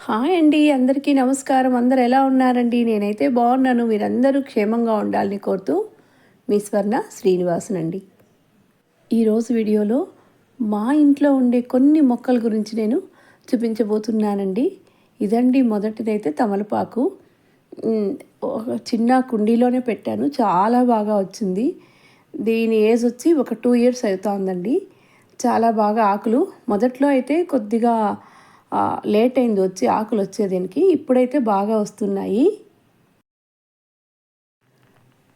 Hi అండి అందరికీ నమస్కారం. అందరు ఎలా ఉన్నారండి? నేనైతే బాగున్నాను. మీరందరూ క్షేమంగా ఉండాలని కోరుతూ మీ స్వర్ణ శ్రీనివాసన్ అండి ఈరోజు వీడియోలో మా ఇంట్లో ఉండే కొన్ని మొక్కల గురించి నేను చూపించబోతున్నానండి. ఇదండి మొదటిదైతే తమలపాకు. ఒక చిన్న కుండీలోనే పెట్టాను. చాలా బాగా వచ్చింది. దీని ఏజ్ వచ్చి ఒక టూ ఇయర్స్ అవుతోందండి. చాలా బాగా ఆకులు. మొదట్లో అయితే కొద్దిగా లేట్ అయింది వచ్చి ఆకులు వచ్చేదానికి ఇప్పుడైతే బాగా వస్తున్నాయి.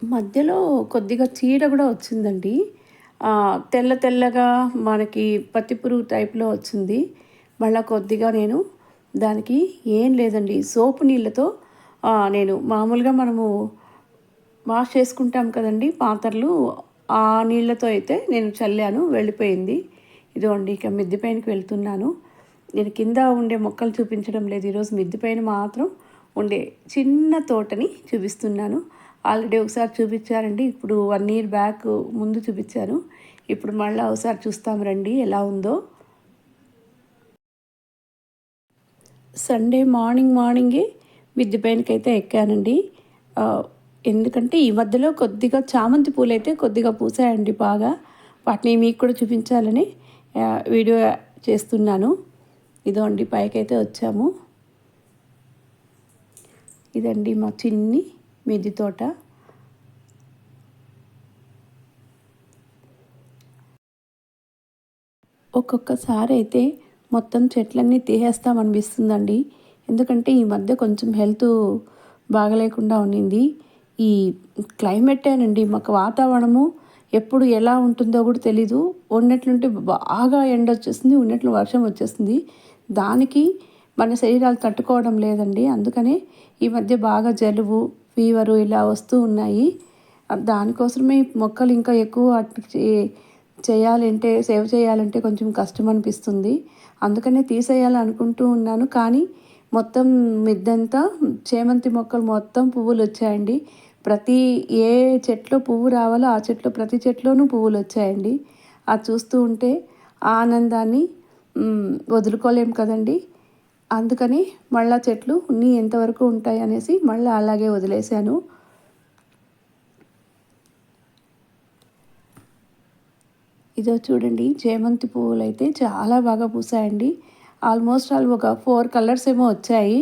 మధ్యలో కొద్దిగా చీడ కూడా వచ్చిందండి. తెల్ల తెల్లగా మనకి పత్తి పురుగు టైప్లో వచ్చింది. మళ్ళీ కొద్దిగా నేను దానికి ఏం లేదండి. సోపు నీళ్ళతో నేను మామూలుగా మనము వాష్ చేసుకుంటాం కదండి పాత్రలు. ఆ నీళ్ళతో అయితే నేను చల్లాను వెళ్ళిపోయింది. ఇదిగోండి ఇక మిద్దె పైనకి వెళ్తున్నాను. నేను కింద ఉండే మొక్కలు చూపించడం లేదు. ఈరోజు మిద్దె పైన మాత్రం ఉండే చిన్న తోటని చూపిస్తున్నాను. ఆల్రెడీ ఒకసారి చూపించారండి. ఇప్పుడు వన్ ఇయర్ బ్యాక్ ముందు చూపించాను. ఇప్పుడు మళ్ళీ ఒకసారి చూస్తాం రండి ఎలా ఉందో. సండే మార్నింగ్ మార్నింగే మిద్దె పైనకైతే ఎక్కానండి. ఎందుకంటే ఈ మధ్యలో కొద్దిగా చామంతి పూలు అయితే కొద్దిగా పూసాయండి బాగా. వాటిని మీకు కూడా చూపించాలని వీడియో చేస్తున్నాను. ఇదో అండి పైకైతే వచ్చాము. ఇదండి మా చిన్ని మిద్ది తోట. ఒక్కొక్కసారి అయితే మొత్తం చెట్లన్నీ తీసేస్తామనిపిస్తుందండి. ఎందుకంటే ఈ మధ్య కొంచెం హెల్త్ బాగలేకుండా ఉండింది ఈ క్లైమేటేనండి మాకు వాతావరణము ఎప్పుడు ఎలా ఉంటుందో కూడా తెలీదు. ఉన్నట్లుంటే బాగా ఎండ వచ్చేస్తుంది ఉన్నట్లు వర్షం వచ్చేస్తుంది. దానికి మన శరీరాలు తట్టుకోవడం లేదండి. అందుకనే ఈ మధ్య బాగా జలుబు ఫీవరు ఇలా వస్తూ ఉన్నాయి. దానికోసమే మొక్కలు ఇంకా ఎక్కువ చేయాలంటే సేవ్ చేయాలంటే కొంచెం కష్టం అనిపిస్తుంది. అందుకనే తీసేయాలి అనుకుంటూ ఉన్నాను. కానీ మొత్తం మిద్దంతా చేమంతి మొక్కలు మొత్తం పువ్వులు వచ్చాయండి. ప్రతి ఏ చెట్లో పువ్వు రావాలో ఆ చెట్లో ప్రతి చెట్లోనూ పువ్వులు వచ్చాయండి. అది చూస్తూ ఉంటే ఆ ఆనందాన్ని వదులుకోలేం కదండి. అందుకని మళ్ళా చెట్లు ఉన్ని ఎంతవరకు ఉంటాయి అనేసి మళ్ళీ అలాగే వదిలేశాను. ఇదో చూడండి చేమంతి పువ్వులు అయితే చాలా బాగా పూసాయండి ఆల్మోస్ట్ ఆల్ ఒక ఫోర్ కలర్స్ ఏమో వచ్చాయి.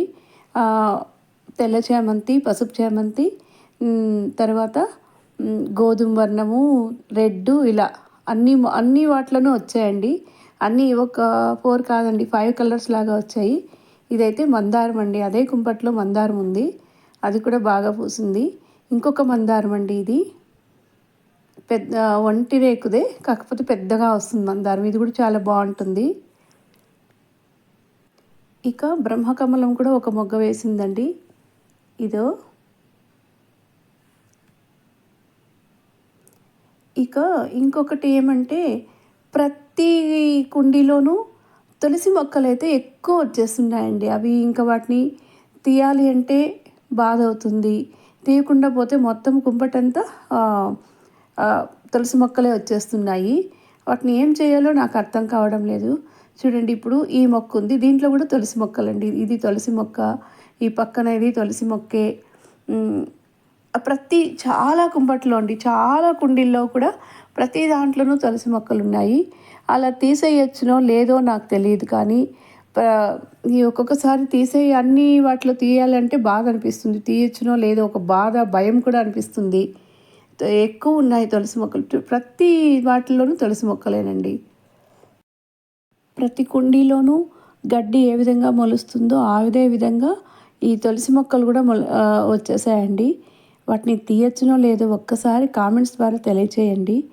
తెల్ల చేమంతి పసుపు చేమంతి తర్వాత గోధుమ వర్ణము రెడ్ ఇలా అన్ని అన్ని వాటిలోనూ వచ్చాయండి. అన్నీ ఒక ఫోర్ కాదండి ఫైవ్ కలర్స్ లాగా వచ్చాయి. ఇదైతే మందారం అండి అదే కుంపట్లో మందారం ఉంది. అది కూడా బాగా పూసింది. ఇంకొక మందారం అండి ఇది. పెద్ద ఒంటి రేకుదే కాకపోతే పెద్దగా వస్తుంది మందారం. ఇది కూడా చాలా బాగుంటుంది. ఇక బ్రహ్మకమలం కూడా ఒక మొగ్గ వేసిందండి. ఇదో. ఇక ఇంకొకటి ఏమంటే ప్రతి ప్రతి కుండీలోనూ తులసి మొక్కలు అయితే ఎక్కువ వచ్చేస్తున్నాయండి అవి ఇంకా వాటిని తీయాలి అంటే బాధ అవుతుంది తీయకుండా పోతే మొత్తం కుంపటంతా తులసి మొక్కలే వచ్చేస్తున్నాయి. వాటిని ఏం చేయాలో నాకు అర్థం కావడం లేదు. చూడండి ఇప్పుడు ఈ మొక్క ఉంది. దీంట్లో కూడా తులసి మొక్కలండి. ఇది తులసి మొక్క ఈ పక్కన ఇది తులసి మొక్కే. ప్రతి చాలా కుంపట్లో అండి. చాలా కుండీల్లో కూడా ప్రతి దాంట్లోనూ తులసి మొక్కలు ఉన్నాయి. అలా తీసేయచ్చునో లేదో నాకు తెలియదు కానీ ప- ఈ ఒక్కొక్కసారి తీసే అన్ని వాటిలో తీయాలంటే బాధ అనిపిస్తుంది. తీయచ్చునో లేదో ఒక బాధ భయం కూడా అనిపిస్తుంది. ఎక్కువ ఉన్నాయి తులసి మొక్కలు. ప్రతి వాటిలోనూ తులసి మొక్కలేనండి. ప్రతి కుండీలోనూ గడ్డి ఏ విధంగా మొలుస్తుందో అదే విధంగా ఈ తులసి మొక్కలు కూడా మొల వచ్చేసాయండి. వాటిని తీయచ్చునో లేదో ఒక్కసారి కామెంట్స్ ద్వారా తెలియచేయండి.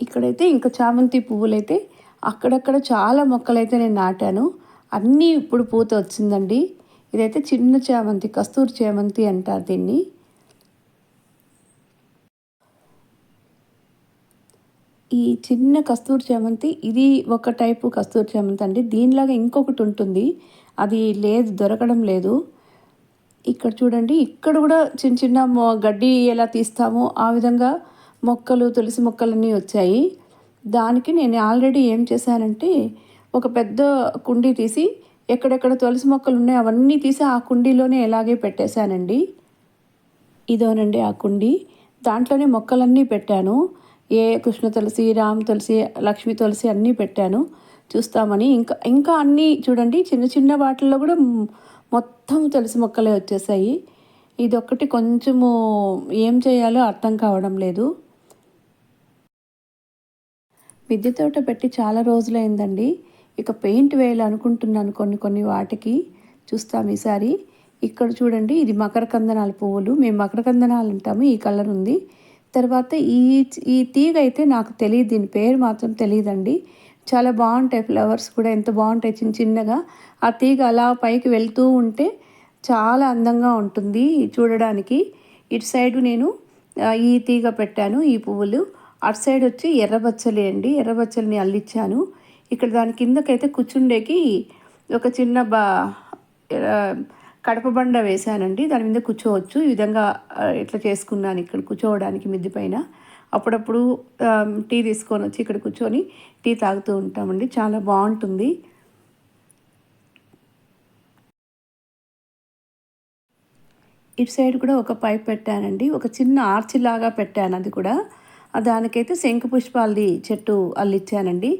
ఇక్కడైతే ఇంకా చామంతి పువ్వులైతే అక్కడక్కడ చాలా మొక్కలైతే నేను నాటాను. అన్నీ ఇప్పుడు పూత వచ్చిందండి. ఇదైతే చిన్న చామంతి కస్తూరి చామంతి అంటారు దీన్ని. ఈ చిన్న కస్తూరి చామంతి ఇది ఒక టైపు కస్తూరి చామంతి అండి. దీనిలాగా ఇంకొకటి ఉంటుంది. అది లేదు దొరకడం లేదు. ఇక్కడ చూడండి ఇక్కడ కూడా చిన్న చిన్న గడ్డి ఎలా తీస్తామో ఆ విధంగా మొక్కలు తులసి మొక్కలన్నీ వచ్చాయి. దానికి నేను ఆల్రెడీ ఏం చేశానంటే ఒక పెద్ద కుండీ తీసి ఎక్కడెక్కడ తులసి మొక్కలు ఉన్నాయో అవన్నీ తీసి ఆ కుండీలోనే ఎలాగే పెట్టేశానండి. ఇదోనండి ఆ కుండీ. దాంట్లోనే మొక్కలన్నీ పెట్టాను. ఏ కృష్ణ తులసి రామ్ తులసి లక్ష్మి తులసి అన్నీ పెట్టాను. చూస్తామని ఇంకా ఇంకా అన్నీ చూడండి చిన్న చిన్న వాటిల్లో కూడా మొత్తం తులసి మొక్కలే వచ్చేసాయి. ఇదొక్కటి కొంచెము ఏం చేయాలో అర్థం కావడం లేదు. మిద్దె తోట పెట్టి చాలా రోజులైందండి. ఇక పెయింట్ వేయాలనుకుంటున్నాను కొన్ని కొన్ని వాటికి. చూస్తాం ఈసారి. ఇక్కడ చూడండి ఇది మకర కందనాల పువ్వులు. మేము మకర కందనాలు అంటాము ఈ కలర్ ఉంది. తర్వాత ఈ ఈ తీగ అయితే నాకు తెలియదు దీని పేరు మాత్రం తెలియదండి. చాలా బాగుంటాయి ఫ్లవర్స్ కూడా ఎంత బాగుంటాయి చిన్న చిన్నగా. ఆ తీగ అలా పైకి వెళ్తూ ఉంటే చాలా అందంగా ఉంటుంది చూడడానికి. ఇటు సైడు నేను ఈ తీగ పెట్టాను ఈ పువ్వులు. అటు సైడ్ వచ్చి ఎర్రబచ్చలి అండి. ఎర్రబచ్చలిని అల్లిచ్చాను. ఇక్కడ దాని కిందకైతే కూర్చుండేకి ఒక చిన్న బా కడప బండ వేశానండి. దాని మీద కూర్చోవచ్చు. ఈ విధంగా ఇట్లా చేసుకున్నాను ఇక్కడ కూర్చోవడానికి మిద్ది పైన. అప్పుడప్పుడు టీ తీసుకొని వచ్చి ఇక్కడ కూర్చొని టీ తాగుతూ ఉంటామండి. చాలా బాగుంటుంది. ఇటు సైడ్ కూడా ఒక పైప్ పెట్టానండి. ఒక చిన్న ఆర్చి లాగా పెట్టాను అది కూడా. దానికైతే శంకు పుష్పాలది చెట్టు అల్లిచ్చానండి.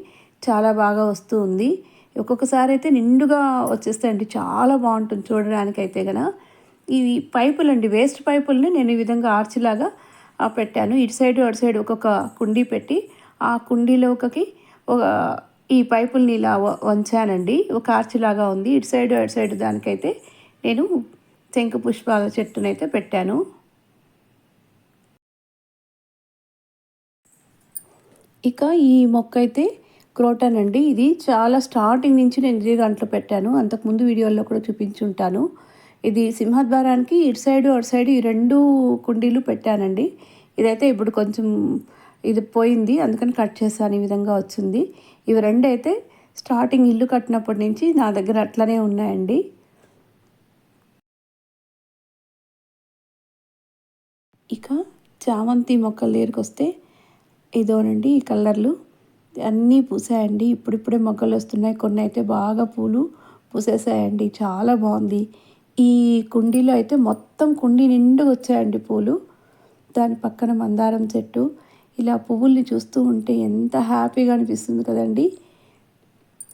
చాలా బాగా వస్తూ ఉంది ఒక్కొక్కసారి అయితే నిండుగా వచ్చేస్తాయండి చాలా బాగుంటుంది చూడడానికి అయితే కన ఇవి పైపులు అండి వేస్ట్ పైపుల్ని నేను ఈ విధంగా ఆర్చిలాగా పెట్టాను. ఇటు సైడ్ అటు సైడ్ ఒక్కొక్క కుండీ పెట్టి ఆ కుండీలోకి ఒక ఈ పైపుల్ని ఇలా వంచానండి. ఒక ఆర్చిలాగా ఉంది. ఇటు సైడ్ అటు సైడ్ దానికైతే నేను శంకు పుష్పాల చెట్టునైతే పెట్టాను. ఇక ఈ మొక్క అయితే క్రోటన్ అండి ఇది చాలా స్టార్టింగ్ నుంచి నేను ఇదే దాంట్లో పెట్టాను. అంతకుముందు వీడియోల్లో కూడా చూపించుంటాను. ఇది సింహద్వారానికి ఇటు సైడు అటు సైడు ఈ రెండు కుండీలు పెట్టానండి. ఇదైతే ఇప్పుడు కొంచెం ఇది పోయింది. అందుకని కట్ చేశాను. ఈ విధంగా వచ్చింది. ఇవి రెండు అయితే స్టార్టింగ్ ఇల్లు కట్టినప్పటి నుంచి నా దగ్గర అట్లనే ఉన్నాయండి. ఇక చామంతి మొక్కలు దగ్గరికి వస్తే ఇదోనండి ఈ కలర్లు. అన్నీ పూసాయండి. ఇప్పుడిప్పుడే మొగ్గలు వస్తున్నాయి. కొన్ని అయితే బాగా పూలు పూసేసాయండి. చాలా బాగుంది. ఈ కుండీలో అయితే మొత్తం కుండీ నిండుగా వచ్చాయండి పూలు. దాని పక్కన మందారం చెట్టు. ఇలా పువ్వుల్ని చూస్తూ ఉంటే ఎంత హ్యాపీగా అనిపిస్తుంది కదండి.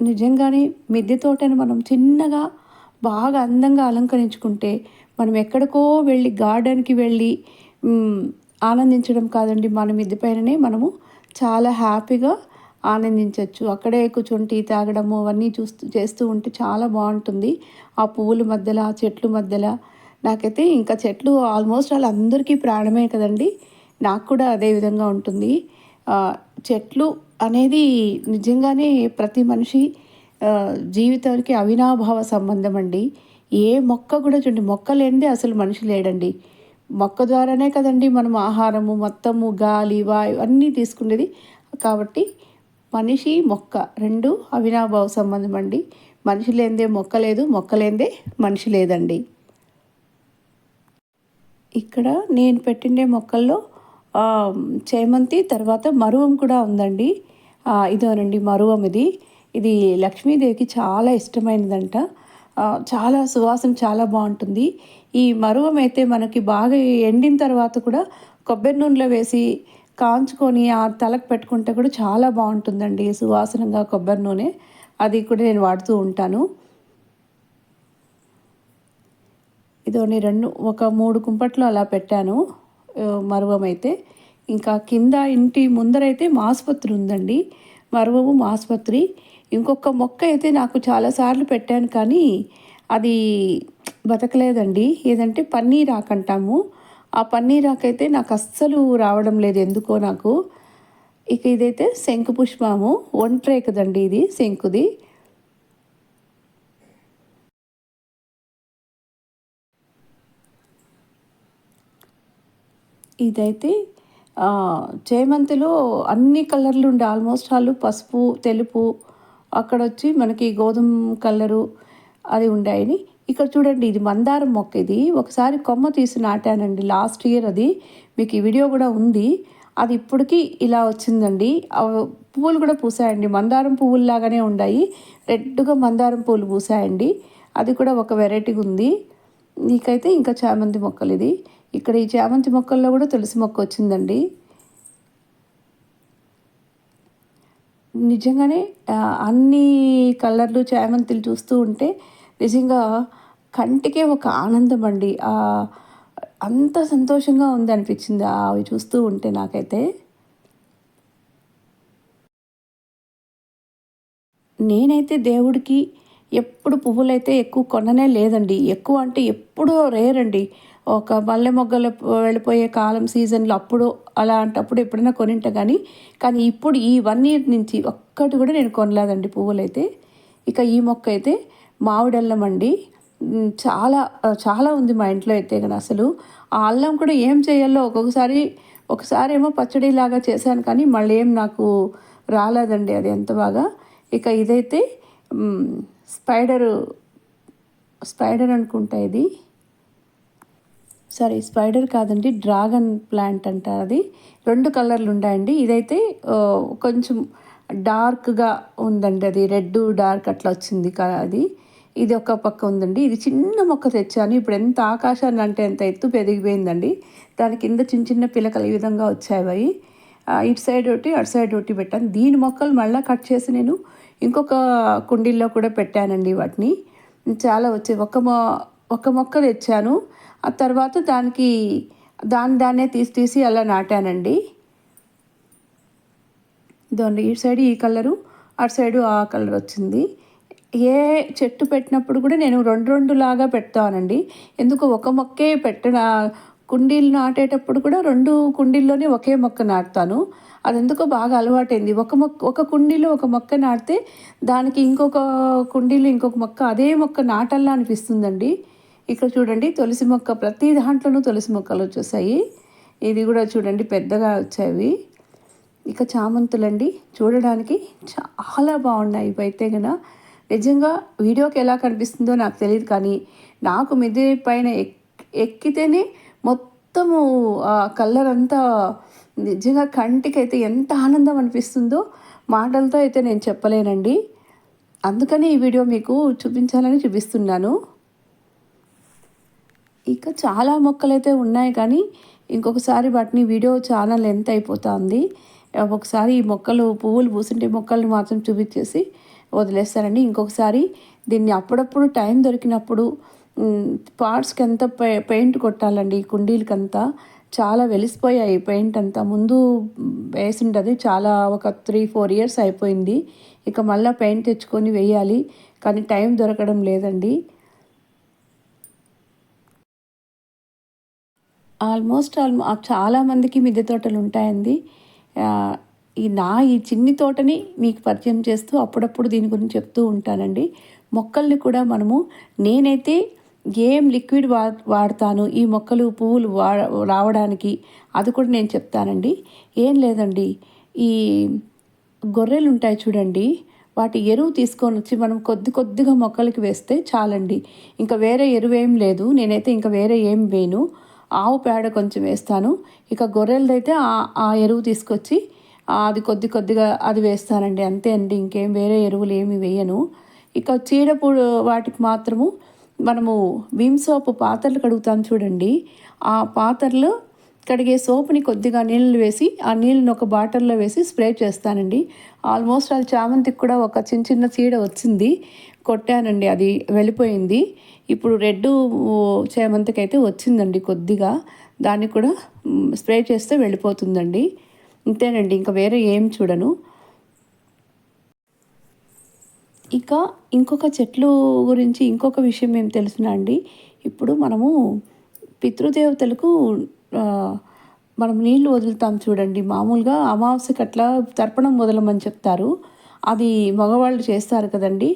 నిజంగానే మిద్దె తోటను మనం చిన్నగా బాగా అందంగా అలంకరించుకుంటే మనం ఎక్కడికో వెళ్ళి గార్డెన్కి వెళ్ళి ఆనందించడం కాదండి. మన మిద్దె పైననే మనము చాలా హ్యాపీగా ఆనందించవచ్చు అక్కడే కూర్చొని టీ తాగడము అవన్నీ చూస్తూ చేస్తూ ఉంటే చాలా బాగుంటుంది. ఆ పువ్వుల మధ్యలో ఆ చెట్లు మధ్యలో. నాకైతే ఇంకా చెట్లు ఆల్మోస్ట్ వాళ్ళందరికీ ప్రాణమే కదండి. నాకు కూడా అదే విధంగా ఉంటుంది. చెట్లు అనేది నిజంగానే ప్రతి మనిషి జీవితానికి అవినాభావ సంబంధం అండి. ఏ మొక్క కూడా చూడండి మొక్క లేనిదే అసలు మనిషి లేడండి. మొక్క ద్వారానే కదండి మనం ఆహారము మొత్తము గాలి వాయు అన్నీ తీసుకునేది. కాబట్టి మనిషి మొక్క రెండు అవినాభావ సంబంధం అండి. మనిషి లేనిదే మొక్క లేదు మొక్క లేనిదే మనిషి లేదండి. ఇక్కడ నేను పెట్టిండే మొక్కల్లో చేమంతి తర్వాత మరువం కూడా ఉందండి. ఇదోనండి మరువం ఇది. ఇది లక్ష్మీదేవికి చాలా ఇష్టమైనదంట. చాలా సువాసన చాలా బాగుంటుంది. ఈ మరువం అయితే మనకి బాగా ఎండిన తర్వాత కూడా కొబ్బరి నూనెలో వేసి కాంచుకొని ఆ తలకు పెట్టుకుంటే కూడా చాలా బాగుంటుందండి సువాసనంగా కొబ్బరి నూనె. అది కూడా నేను వాడుతూ ఉంటాను. ఇదోని రెండు ఒక మూడు కుంపట్లు అలా పెట్టాను. మరువం అయితే ఇంకా కింద ఇంటి ముందరైతే మాసుపత్రి ఉందండి. మరువము మాసుపత్రి. ఇంకొక మొక్క అయితే నాకు చాలాసార్లు పెట్టాను కానీ అది బతకలేదండి. ఏదంటే పన్నీర్ ఆకంటాము ఆ పన్నీరాకైతే నాకు అస్సలు రావడం లేదు ఎందుకో నాకు. ఇక ఇదైతే శంకు పుష్పము. ఒంట్రే కదండి ఇది శంకుది. ఇదైతే చేమంతిలో అన్ని కలర్లు ఉండే ఆల్మోస్ట్ వాళ్ళు పసుపు తెలుపు అక్కడ వచ్చి మనకి గోధుమ కలరు అది ఉండాయని ఇక్కడ చూడండి ఇది మందారం మొక్క ఇది. ఒకసారి కొమ్మ తీసి నాటానండి. లాస్ట్ ఇయర్ అది. మీకు ఈ వీడియో కూడా ఉంది. అది ఇప్పటికీ ఇలా వచ్చిందండి. పువ్వులు కూడా పూసాయండి. మందారం పువ్వుల్లాగానే ఉన్నాయి రెడ్గా మందారం పువ్వులు పూసాయండి. అది కూడా ఒక వెరైటీగా ఉంది. నీకైతే ఇంకా చామంతి మొక్కలు ఇది ఇక్కడ ఈ చామంతి మొక్కల్లో కూడా తులసి మొక్క వచ్చిందండి. నిజంగానే అన్ని కలర్లు చామంతులు చూస్తూ ఉంటే నిజంగా కంటికే ఒక ఆనందం అండి. అంత సంతోషంగా ఉంది అనిపించింది అవి చూస్తూ ఉంటే నాకైతే. నేనైతే దేవుడికి ఎప్పుడు పువ్వులైతే ఎక్కువ కొననే లేదండి. ఎక్కువ అంటే ఎప్పుడో రేర్ అండి. ఒక మల్లె మొగ్గలు వెళ్ళిపోయే కాలం సీజన్లో అప్పుడు అలాంటప్పుడు ఎప్పుడైనా కొనింట కానీ కానీ ఇప్పుడు ఈ వన్ ఇయర్ నుంచి ఒక్కటి కూడా నేను కొనలేదండి పువ్వులైతే. ఇక ఈ మొక్క అయితే మామిడల్లం అండి. చాలా చాలా ఉంది మా ఇంట్లో అయితే కానీ అసలు. ఆ అల్లం కూడా ఏం చేయాలో ఒక్కొక్కసారి ఒకసారి ఏమో పచ్చడి లాగా చేశాను కానీ మళ్ళీ ఏం నాకు రాలేదండి అది ఎంత బాగా. ఇక ఇదైతే స్పైడరు స్పైడర్ అనుకుంటా ఇది. సారీ స్పైడర్ కాదండి డ్రాగన్ ప్లాంట్ అంటారు అది. రెండు కలర్లు ఉన్నాయండి ఇదైతే కొంచెం డార్క్గా ఉందండి అది. రెడ్ డార్క్ అట్లా వచ్చింది కదా అది. ఇది ఒక పక్క ఉందండి. ఇది చిన్న మొక్క తెచ్చాను. ఇప్పుడు ఎంత ఆకాశాన్ని అంటే ఎంత ఎత్తు పెరిగిపోయిందండి. దాని కింద చిన్న చిన్న పిలకలు ఈ విధంగా వచ్చాయి ఇటు సైడ్ ఒకటి అటు సైడ్ ఒకటి పెట్టాను. దీని మొక్కలు మళ్ళీ కట్ చేసి నేను ఇంకొక కుండీల్లో కూడా పెట్టానండి వాటిని. చాలా వచ్చాయి. ఒక మొ ఒక మొక్క తెచ్చాను. ఆ తర్వాత దానికి దాని దాన్నే తీసి తీసి అలా నాటానండి. ఇదండి ఇటు సైడ్ ఈ కలరు అటు సైడు ఆ కలర్ వచ్చింది. ఏ చెట్టు పెట్టినప్పుడు కూడా నేను రెండు రెండు లాగా పెడతానండి. ఎందుకు ఒక మొక్కే పెట్టిన కుండీలు నాటేటప్పుడు కూడా రెండు కుండీల్లోనే ఒకే మొక్క నాటుతాను. అది ఎందుకో బాగా అలవాటైంది. ఒక మొక్క ఒక కుండీలో ఒక మొక్క నాటితే దానికి ఇంకొక కుండీలో ఇంకొక మొక్క అదే మొక్క నాటల్లా అనిపిస్తుందండి. ఇక్కడ చూడండి తులసి మొక్క ప్రతి దాంట్లోనూ తులసి మొక్కలు వచ్చేసాయి. ఇది కూడా చూడండి పెద్దగా వచ్చాయి ఇక చామంతులండి చూడడానికి చాలా బాగున్నాయి. ఇవైతే గన నిజంగా వీడియోకి ఎలా కనిపిస్తుందో నాకు తెలియదు కానీ నాకు మిద్దె పైన ఎక్కితేనే మొత్తము కలర్ అంతా నిజంగా కంటికి అయితే ఎంత ఆనందం అనిపిస్తుందో మాటలతో అయితే నేను చెప్పలేనండి. అందుకని ఈ వీడియో మీకు చూపించాలని చూపిస్తున్నాను. ఇక చాలా మొక్కలు అయితే ఉన్నాయి కానీ ఇంకొకసారి వాటిని వీడియో చాలా లెంత్ అయిపోతుంది. ఒకసారి ఈ మొక్కలు పువ్వులు పూసింటే మొక్కల్ని మాత్రం చూపించేసి వదిలేస్తారండి. ఇంకొకసారి దీన్ని అప్పుడప్పుడు టైం దొరికినప్పుడు పార్ట్స్కి ఎంత పెయింట్ కొట్టాలండి. ఈ కుండీలకంతా చాలా వెలిసిపోయాయి పెయింట్ అంతా. ముందు వేసింటుంది చాలా ఒక త్రీ ఫోర్ ఇయర్స్ అయిపోయింది. ఇక మళ్ళీ పెయింట్ తెచ్చుకొని వేయాలి. కానీ టైం దొరకడం లేదండి. ఆల్మోస్ట్ ఆల్మో చాలా మందికి మిద్దె తోటలు ఉంటాయండి. ఈ నా ఈ చిన్ని తోటని మీకు పరిచయం చేస్తూ అప్పుడప్పుడు దీని గురించి చెప్తూ ఉంటానండి. మొక్కల్ని కూడా మనము నేనైతే ఏం లిక్విడ్ వా వాడతాను ఈ మొక్కలు పువ్వులు వా రావడానికి అది కూడా నేను చెప్తానండి. ఏం లేదండి. ఈ గొర్రెలు ఉంటాయి చూడండి. వాటి ఎరువు తీసుకొని వచ్చి మనం కొద్ది కొద్దిగా మొక్కలకి వేస్తే చాలండి. ఇంకా వేరే ఎరువు ఏం లేదు. నేనైతే ఇంకా వేరే ఏం వేయను. ఆవు పేడ కొంచెం వేస్తాను. ఇక గొర్రెలదైతే ఆ ఎరువు తీసుకొచ్చి అది కొద్ది కొద్దిగా అది వేస్తానండి. అంతే అండి ఇంకేం వేరే ఎరువులు ఏమి వేయను. ఇక చీడపూడు వాటికి మాత్రము మనము విమ్ సోపు పాత్రలు కడుగుతాం చూడండి. ఆ పాత్రలు కడిగే సోపుని కొద్దిగా నీళ్ళు వేసి ఆ నీళ్ళని ఒక బాటిల్లో వేసి స్ప్రే చేస్తానండి. ఆల్మోస్ట్ అది చామంతికి కూడా ఒక చిన్న చిన్న చీడ వచ్చింది. కొట్టానండి అది వెళ్ళిపోయింది. ఇప్పుడు రెడ్ చేమంతికి అయితే వచ్చిందండి కొద్దిగా. దాన్ని కూడా స్ప్రే చేస్తే వెళ్ళిపోతుందండి. ఇంతేనండి ఇంకా వేరే ఏం చూడను. ఇక ఇంకొక చెట్లు గురించి ఇంకొక విషయం ఏం తెలుసునా అండి? ఇప్పుడు మనము పితృదేవతలకు మనం నీళ్ళు వదులుతాం చూడండి. మామూలుగా అమావాస్యకి అట్లా తర్పణం వదలమని చెప్తారు. అది మగవాళ్ళు చేస్తారు కదండి.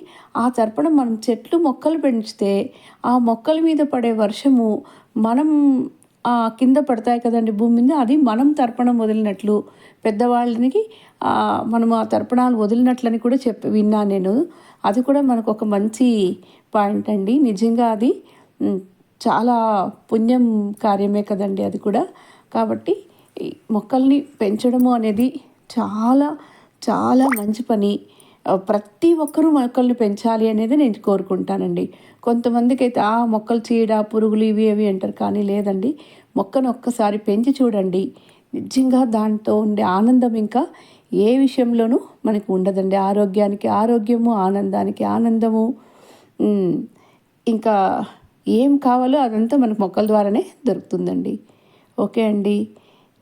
ఆ తర్పణం మనం చెట్లు మొక్కలు పెంచితే ఆ మొక్కల మీద పడే వర్షము మనం ఆ కింద పడతాయి కదండి భూమి మీద. అది మనం తర్పణం వదిలినట్లు పెద్దవాళ్ళకి మనం ఆ తర్పణాలు వదిలినట్లని కూడా చెప్పి విన్నాను నేను. అది కూడా మనకు ఒక మంచి పాయింట్ అండి. నిజంగా అది చాలా పుణ్యం కార్యమే కదండి అది కూడా. కాబట్టి మొక్కల్ని పెంచడము అనేది చాలా చాలా మంచి పని. ప్రతి ఒక్కరూ మొక్కల్ని పెంచాలి అనేది నేను కోరుకుంటానండి. కొంతమందికి అయితే ఆ మొక్కలు చీడ పురుగులు ఇవి అవి అంటారు కానీ లేదండి. మొక్కను ఒక్కసారి పెంచి చూడండి. నిజంగా దాంతో ఉండే ఆనందం ఇంకా ఏ విషయంలోనూ మనకు ఉండదండి. ఆరోగ్యానికి ఆరోగ్యము ఆనందానికి ఆనందము. ఇంకా ఏం కావాలో అదంతా మనకు మొక్కల ద్వారానే దొరుకుతుందండి. ఓకే అండి.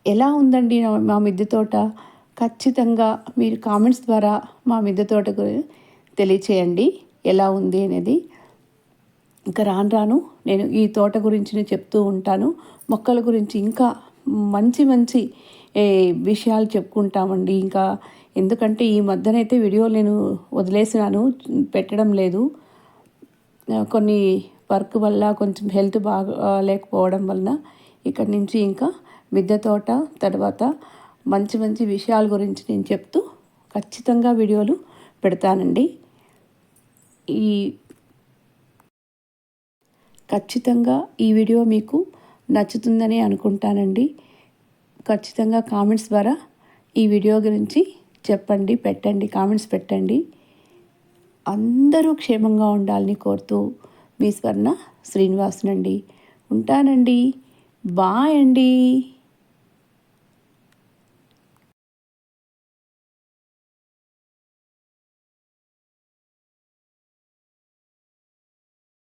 ఎలా ఉందండి మా మిద్దె తోట? ఖచ్చితంగా మీరు కామెంట్స్ ద్వారా మా మిద్దె తోట గురించి తెలియచేయండి. ఎలా ఉంది అనేది ఇంకా రాను రాను నేను ఈ తోట గురించి చెప్తూ ఉంటాను. మొక్కల గురించి ఇంకా మంచి మంచి విషయాలు చెప్పుకుంటామండి. ఇంకా ఎందుకంటే ఈ మధ్యనైతే వీడియో నేను వదిలేసినాను పెట్టడం లేదు. కొన్ని వర్క్ వల్ల కొంచెం హెల్త్ బాగా లేకపోవడం వలన ఇక్కడి నుంచి ఇంకా మిద్దె తోట తర్వాత మంచి మంచి విషయాల గురించి నేను చెప్తూ ఖచ్చితంగా వీడియోలు పెడతానండి. ఈ ఖచ్చితంగా ఈ వీడియో మీకు నచ్చుతుందని అనుకుంటానండి. ఖచ్చితంగా కామెంట్స్ ద్వారా ఈ వీడియో గురించి చెప్పండి పెట్టండి కామెంట్స్ పెట్టండి. అందరూ క్షేమంగా ఉండాలని కోరుతూ మీ స్వర్ణ శ్రీనివాసునండి. ఉంటానండి. బాయ్ అండి.